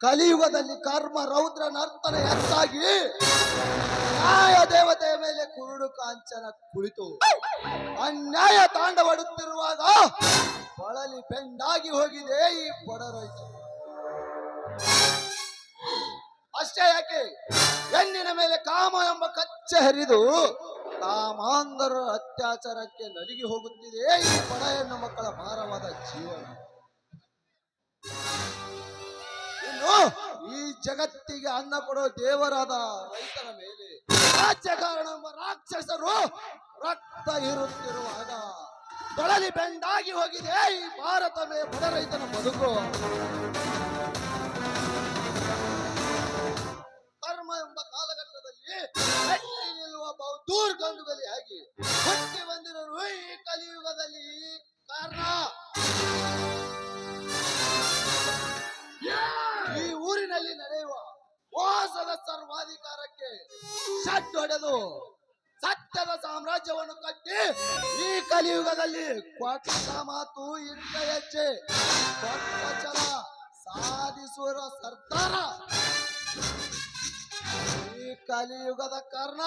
ಕಲಿಯುಗದಲ್ಲಿ ಕರ್ಮ ರೌದ್ರ ನರ್ತನ ಹೆಚ್ಚಾಗಿ ನ್ಯಾಯ ದೇವತೆಯ ಮೇಲೆ ಕುರುಡು ಕಾಂಚನ ಕುಳಿತು ಅನ್ಯಾಯ ತಾಂಡವಾಡುತ್ತಿರುವಾಗ ಬಳಲಿ ಬೆಂಡಾಗಿ ಹೋಗಿದೆ ಈ ಬಡರೈತು ಅಷ್ಟೇ ಯಾಕೆ ಹೆಣ್ಣಿನ ಮೇಲೆ ಕಾಮ ಎಂಬ ಕಚ್ಚೆ ಹರಿದು ಕಾಮಾಂಧರ ಅತ್ಯಾಚಾರಕ್ಕೆ ನಲಿಗಿ ಹೋಗುತ್ತಿದೆ ಈ ಬಡ ಹೆಣ್ಣು ಮಕ್ಕಳ ಭಾರವಾದ ಜೀವನ. ಇನ್ನು ಈ ಜಗತ್ತಿಗೆ ಅನ್ನ ಕೊಡೋ ದೇವರಾದ ರೈತನ ಮೇಲೆ ರಾಜ್ಯಕಾರಣ ರಾಕ್ಷಸರು ರಕ್ತ ಇರುತ್ತಿರುವಾಗ ಬಳಲಿ ಬೆಂಡಾಗಿ ಹೋಗಿದೆ ಈ ಭಾರತ ಮೇ ಬಡ ರೈತನ ಬದುಕು. ಕರ್ಮ ಎಂಬ ಕಾಲಘಟ್ಟದಲ್ಲಿ ಬಹುದೂರ್ ಗಂಡುಗಲಿ ಆಗಿ ಹುಟ್ಟಿ ಈ ಕಲಿಯುಗದಲ್ಲಿ ಕಾರಣ? ಈ ಊರಿನಲ್ಲಿ ನಡೆಯುವ ವಾಸದ ಸರ್ವಾಧಿಕಾರಕ್ಕೆ ಶಟ್ ಹೊಡೆದು ಸತ್ಯದ ಸಾಮ್ರಾಜ್ಯವನ್ನು ಕಟ್ಟಿ ಈ ಕಲಿಯುಗದಲ್ಲಿ ಕೊಟ್ಟ ಮಾತು ಇಟ್ಟ ಹೆಚ್ಚೆ ಕೊಟ್ಟ ಸಾಧಿಸುವ ಸರ್ದಾರ ಈ ಕಲಿಯುಗದ ಕಾರಣ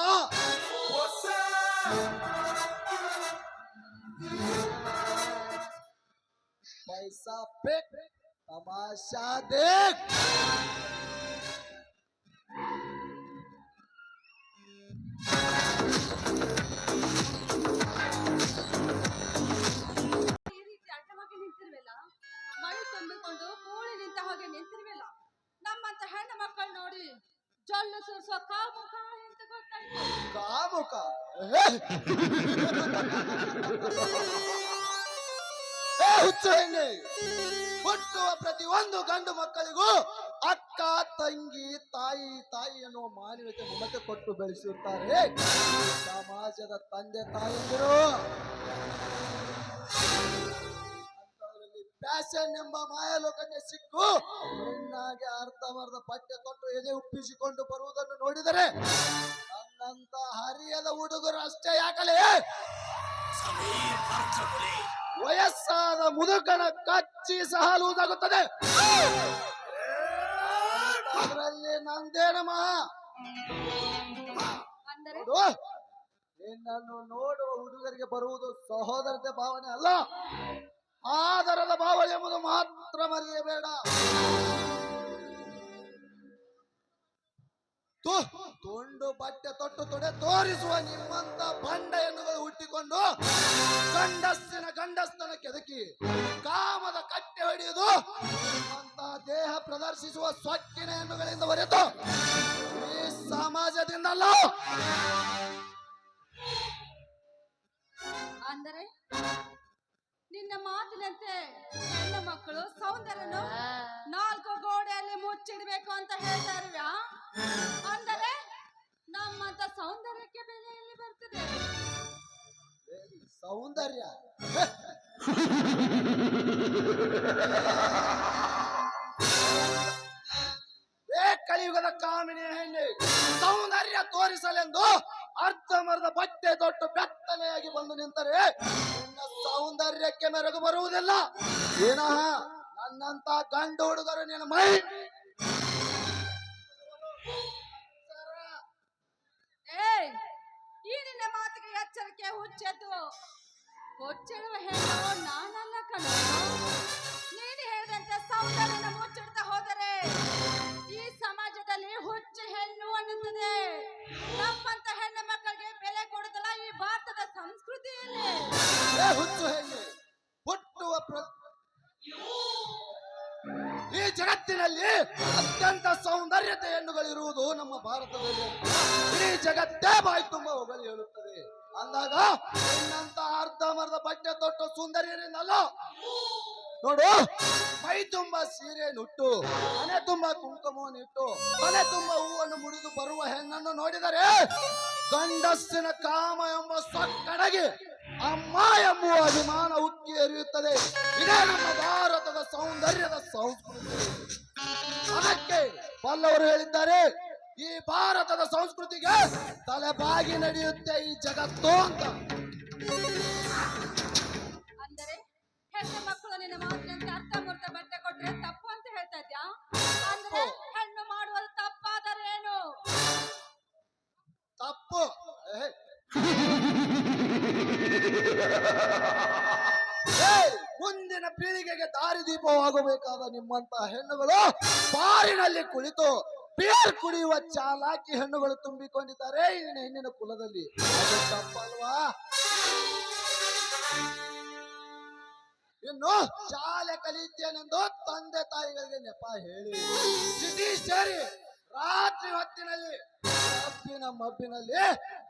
पैसा फेंक तमाशा देख ಈ ರೀತಿ ಅಡ್ಡವಾಗಿ ನಿಂತಿರುವೆಲ್ಲ ಮಳೆ ತುಂಬಿಕೊಂಡು ಕೂಳಿ ನಿಂತ ಹಾಗೆ ನಿಂತಿರುವೆಲ್ಲ ನಮ್ಮಂತ ಹೆಣ್ಣು ಮಕ್ಕಳು ನೋಡಿ ಜೊಲ್ಲು ಸುರಿಸೋ ಕಾಮುಕ ಅಂತ ಕಾಮುಕ? ಹುಚ್ಚು ಪ್ರತಿಯೊಂದು ಗಂಡು ಮಕ್ಕಳಿಗೂ ಅಕ್ಕ, ತಂಗಿ, ತಾಯಿ ತಾಯಿ ಎನ್ನುವ ಮಾನವೀಯತೆ ಮಮತೆ ಕೊಟ್ಟು ಬೆಳೆಸುತ್ತಾರೆ ಸಮಾಜದ ತಂದೆ ಅಂತವರಲ್ಲಿ ಫ್ಯಾಷನ್ ಎಂಬ ಮಾಯಲೋಕಕ್ಕೆ ಸಿಕ್ಕು. ಹೆಣ್ಣಾಗಿ ಅರ್ಧಮರ್ಧ ಪಟ್ಟೆ ತೊಟ್ಟು ಎದೆ ಉಪ್ಪಿಸಿಕೊಂಡು ಬರುವುದನ್ನು ನೋಡಿದರೆ ನನ್ನಂತ ಹರಿಯದ ಹುಡುಗರು ಅಷ್ಟೇ ಯಾಕಲೇ? ವಯಸ್ಸಾದ ಮುದುಕನ ಕಚ್ಚಿ ಸಹಾಲುವುದಾಗುತ್ತದೆ. ಅದರಲ್ಲಿ ನಂದೇನಮ್ಮ ನಿನ್ನನ್ನು ನೋಡುವ ಹುಡುಗರಿಗೆ ಬರುವುದು ಸಹೋದರತೆ ಭಾವನೆ ಅಲ್ಲ. ಆದರದ ಭಾವ ಎಂಬುದು ಮಾತ್ರ ಮರೆಯಬೇಡ. ತುಂಡು ಬಟ್ಟೆ ತೊಟ್ಟು ತೊಡೆ ತೋರಿಸುವ ನಿಮ್ಮಂತ ಬಂಡ ಹೆಣ್ಣುಗಳು ಹುಟ್ಟಿಕೊಂಡು ಗಂಡಸ್ಸಿನ ಗಂಡಸ್ತನ ಕೆದಕಿ ಕಾಮದ ಕಟ್ಟೆ ಹೊಡೆಯುವುದು ಅಂತ ದೇಹ ಪ್ರದರ್ಶಿಸುವ ಸೊಕ್ಕಿನ ಹೆಣ್ಣುಗಳಿಂದ ಹೊರತು ಈ ಸಮಾಜದಿಂದಲ್ಲ. ಮಾತಿನಂತೆ ಹೆಣ್ಣು ಮಕ್ಕಳು ಸೌಂದರ್ಯನು ನಾಲ್ಕು ಗೋಡೆಯಲ್ಲಿ ಮುಚ್ಚಿಡ್ಬೇಕು ಅಂತ ಹೇಳ್ತಾ ಅಂದರೆ ನಮ್ಮಂತ ಸೌಂದರ್ಯಕ್ಕೆ ಬೆಲೆ ಎಲ್ಲಿ ಬರ್ತದೆ? ಸೌಂದರ್ಯ. ಏ, ಕಲಿಯುಗದ ಕಾಮಿನಿ ಹೆಣ್ಣೆ, ಸೌಂದರ್ಯ ತೋರಿಸಲೆಂದು ಅರ್ಧಮರ್ಧ ಬಟ್ಟೆ ತೊಟ್ಟು ಬೆತ್ತಲೆಯಾಗಿ ಬಂದು ನಿಂತರೆ ನಿನ್ನ ಸೌಂದರ್ಯಕ್ಕೆ ಮೆರಗು ಬರುವುದಿಲ್ಲ. ಏನಹ ನನ್ನಂತ ಗಂಡು ಹುಡುಗರು ನಿನ್ನ ಮೈ ಈ ನಿನ್ನ ಮಾತಿಗೆ ಎಚ್ಚರಿಕೆ ಹುಚ್ಚೆದ್ದು. ಹುಚ್ಚಿಡುವ ಹೆಣ್ಣು ನಾನಲ್ಲ ಕಣ. ಜಗತ್ತಿನಲ್ಲಿ ಅತ್ಯಂತ ಸೌಂದರ್ಯತೆ ಹೆಣ್ಣುಗಳಿರುವುದು ನಮ್ಮ ಭಾರತದಲ್ಲಿ ಇಡೀ ಜಗತ್ತೇ ಬಾಯಿ ತುಂಬ ಹೇಳುತ್ತದೆ. ಅಂದಾಗ ಹೆಣ್ಣಂತ ಅರ್ಧ ಮರದ ಬಟ್ಟೆ ತೊಟ್ಟು ಸುಂದರಿಯರಿಂದಲ್ಲ ನೋಡು, ಮೈ ತುಂಬ ಸೀರೆ ನುಟ್ಟು ಮನೆ ತುಂಬ ಕುಂಕುಮವನ್ನು ಇಟ್ಟು ಮನೆ ತುಂಬ ಹೂವನ್ನು ಮುಡಿದು ಬರುವ ಹೆಣ್ಣನ್ನು ನೋಡಿದರೆ ಗಂಡಸ್ಸಿನ ಕಾಮ ಎಂಬ ಸೊಕ್ಕಡಗೆ ಅಮ್ಮ ಎಂಬುವ ಅಭಿಮಾನ ಉಕ್ಕಿ ಹರಿಯುತ್ತದೆ ಇದೇ ನಮ್ಮ ಭಾರತದ ಸೌಂದರ್ಯದ ಸಂಸ್ಕೃತಿ. ಅದಕ್ಕೆ ಪಲ್ಲವರು ಹೇಳಿದ್ದಾರೆ ಈ ಭಾರತದ ಸಂಸ್ಕೃತಿಗೆ ತಲೆಬಾಗಿ ನಡೆಯುತ್ತೆ ಈ ಜಗತ್ತು ಅಂತ. ನಿನ್ನ ಮಾತಿನಂತೆ ಅರ್ಧಂಬರ್ಧ ಬಟ್ಟೆ ಕೊಟ್ರೆ ತಪ್ಪು ಅಂತ ಹೇಳ್ತಾ ಇದ್ಯಾ? ಅಂದ್ರೆ ಹೆಣ್ಣು ಮಾಡುವುದು ತಪ್ಪಾದರೆ ಏನು? ತಪ್ಪು ಏ. ಏಯ್, ಮುಂದಿನ ಪೀಳಿಗೆಗೆ ದಾರಿದೀಪವಾಗಬೇಕಾದ ನಿಮ್ಮಂತ ಹೆಣ್ಣುಗಳು ಬಾರಿನಲ್ಲಿ ಕುಳಿತು ಬೀರ್ ಕುಡಿಯುವ ಚಾಲಾಕಿ ಹೆಣ್ಣುಗಳು ತುಂಬಿಕೊಂಡಿದ್ದಾರೆ. ಇಲ್ಲಿನ ಹೆಣ್ಣಿನ ಕುಲದಲ್ಲಿ ತಪ್ಪಲ್ವಾ? ಇನ್ನು ಶಾಲೆ ಕಲಿತೇನೆಂದು ತಂದೆ ತಾಯಿಗಳಿಗೆ ನೆಪ ಹೇಳಿ. ಸಿಟಿ ಸೇರಿ ರಾತ್ರಿ ಹೊತ್ತಿನಲ್ಲಿ ಮಬ್ಬಿನ ಮಬ್ಬಿನಲ್ಲಿ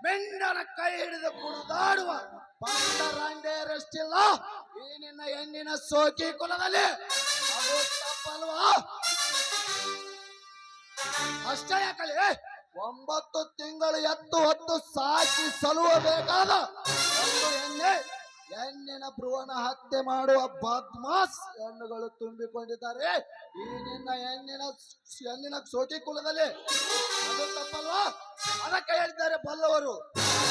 ಮೆಂಡನ ಕೈ ಹಿಡಿದು ಕುಣಿದಾಡುವ ಬಂಡರಾಂಡೇರಷ್ಟಿಲ್ಲ ಈ ನಿನ್ನ ಹೆಣ್ಣಿನ ಸೋಕಿ ಕುಲದಲ್ಲಿ ಅದು ತಪ್ಪಲ್ವಾ? ಅಷ್ಟೇ ಯಾಕಳಿ ಒಂಬತ್ತು ತಿಂಗಳು ಎತ್ತು ಹೊತ್ತು ಸಾಕಿ ಸಲುವಬೇಕಾದ ಒಂದು ಎಣ್ಣೆ ಹೆಣ್ಣಿನ ಭ್ರೂವನ ಹತ್ಯೆ ಮಾಡುವ ಬದ್ಮಾಸ್ ಹೆಣ್ಣುಗಳು ತುಂಬಿಕೊಂಡಿದ್ದಾರೆ. ಈ ನಿನ್ನ ಹೆಣ್ಣಿನ ಹೆಣ್ಣಿನ ಸೋಟಿ ಕುಲದಲ್ಲಿ ಅದು ತಪ್ಪಲ್ವಾ? ಅದಕ್ಕೆ ಹೇಳಿದ್ದಾರೆ ಬಲ್ಲವರು.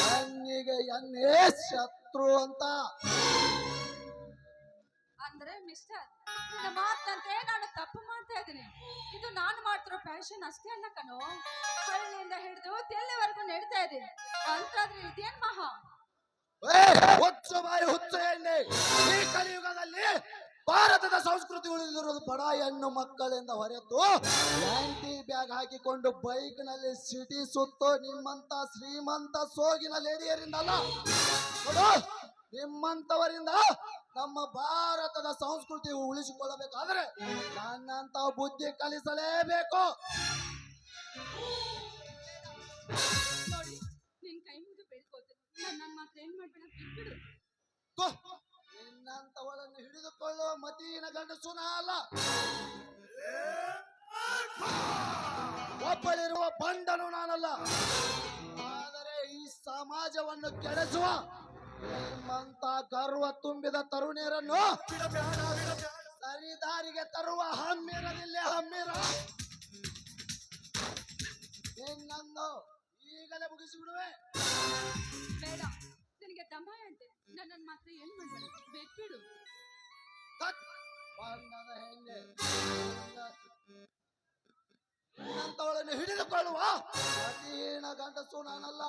ಹೆಣ್ಣಿಗೆ ಎನ್ನೇ ಶತ್ರು ಅಂತ. ಅಂದ್ರೆ ಮಿಸ್ಟರ್ ನಿನ್ನ ಮಾತಂತೆ ನಾನು ತಪ್ಪು ಮಾಡ್ತಾ ಇದ್ದೀನಿ. ಇದು ನಾನು ಮಾಡ್ತಿರೋ ಫ್ಯಾಷನ್ ಅಷ್ಟೇ ಅಲ್ಲ ಕಣೋ. ಹಳ್ಳಿಯಿಂದ ಹಿಡಿದು ತೆಲ್ಲೆವರೆಗೂ ನೆಡ್ತಾ ಇದೆ ಅಂತಾದ್ರೆ ಇದೇನ್ ಮಹಾ? ಹುಚ್ಚು ಬಾಯಿ ಹುಚ್ಚು ಎಣ್ಣೆ. ಈ ಕಲಿಯುಗದಲ್ಲಿ ಭಾರತದ ಸಂಸ್ಕೃತಿ ಉಳಿದಿರುವುದು ಬಡ ಹೆಣ್ಣು ಮಕ್ಕಳಿಂದ ಹೊರತು ಆಂಟಿ ಬ್ಯಾಗ್ ಹಾಕಿಕೊಂಡು ಬೈಕ್ನಲ್ಲಿ ಸಿಟಿ ಸುತ್ತು ನಿಮ್ಮಂತ ಶ್ರೀಮಂತ ಸೋಗಿನ ಲೇಡಿಯರಿಂದ ಅಲ್ಲ ನಿಮ್ಮಂತವರಿಂದ ನಮ್ಮ ಭಾರತದ ಸಂಸ್ಕೃತಿ ಉಳಿಸಿಕೊಳ್ಳಬೇಕಾದ್ರೆ ನನ್ನಂತ ಬುದ್ಧಿ ಕಲಿಸಲೇಬೇಕು. ನಿನ್ ಕೈ ಮುಗಿದು ಬೇಡ್ಕೋತೀನಿ ನನ್ನ ಮಾತ್ರ ಏನ್ ಮಾಡ್ಬೇಡ ಬಿಟ್ಬಿಡು. ಗೋ, ನಿನ್ನಂತವಳನ್ನು ಹಿಡಿದುಕೊಳ್ಳುವ ಮತೀನ ಗಂಡಸು ಅಲ್ಲ ಒಬ್ಬಳಿರುವ ಬಂಡನು ನಾನಲ್ಲ. ಆದರೆ ಈ ಸಮಾಜವನ್ನು ಕೆಡಿಸುವ ನಿಮ್ಮಂತ ಗರ್ವ ತುಂಬಿದ ತರುಣಿಯರನ್ನು ಸರಿದಾರಿಗೆ ತರುವ ಹಮ್ಮಿರದಿಲ್ಲ ಹಮ್ಮಿರ. ನಿನ್ನನ್ನು ಈಗಲೇ ಮುಗಿಸಿಬಿಡುವೆ. ನನ್ನ ಮಾತ್ರ ಏನ್ ಮಾಡ್ಬೇಡ ಬಿಟ್ಬಿಡು ತಟ್! ಬಣ್ಣದ ಹೆಣ್ಣೆ. ನಿನ್ನಂತವಳನ್ನು ಹಿಡಿದುಕೊಳ್ಳುವ ಅಧೀನ ಗಂಡಸು ನಾನಲ್ಲ.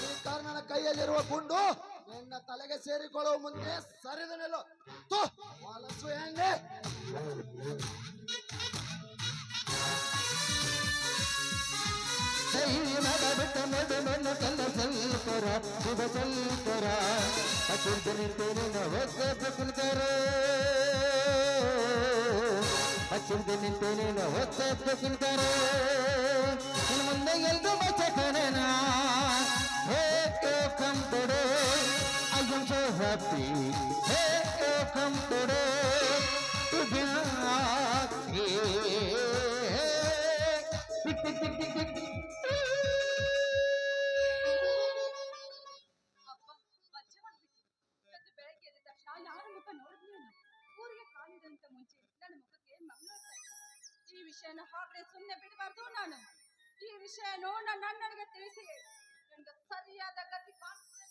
ಈ ಕರ್ಣನ ಕೈಯಲ್ಲಿರುವ ಗುಂಡು ನಿನ್ನ ತಲೆಗೆ ಸೇರಿಕೊಳ್ಳುವ ಮುಂದೆ ಸರಿದು ನಿಲ್ಲು. ತು, ಹೊಲಸು ಹೆಣ್ಣೆ. ಬಿಟ್ಟ ಮೆದು ನನ್ನ ಕಲ್ಲ ಸಲ್ಪರ ಶುಭ ಸಲ್ಕರ ನಿಂತೇನೆ ಹೊಸ ಕುಣಿತಾರ ಅಚಿಂತ ನಿಂತೇನೆ ಹೊಸ ಕುಣಿತಾರ ಇನ್ನು ಮುಂದೆ ಎಲ್ದು ಬಚಕನ ಹೇ ಕಮ್ ತೊಡೆ I am so happy hey come ತೊಡೆ ಟು ಬಿ ಊರಿಗೆ ಕಾಲಿಡಂತ ಮುಂಚೆ ನನ್ನ ಮುಖಕ್ಕೆ ಮಂಗಳೂರ್ತಾ ಇತ್ತು ಈ ವಿಷಯನ ಹಾಗೆ ಸುಮ್ಮನೆ ಬಿಡಬಾರ್ದು ನಾನು ಈ ವಿಷಯನು ನನ್ನ ಅಣ್ಣನಿಗೆ ತಿಳಿಸಿ ನನಗೆ ಸರಿಯಾದ ಗತಿ ಕಾಣಿಸ್ತದೆ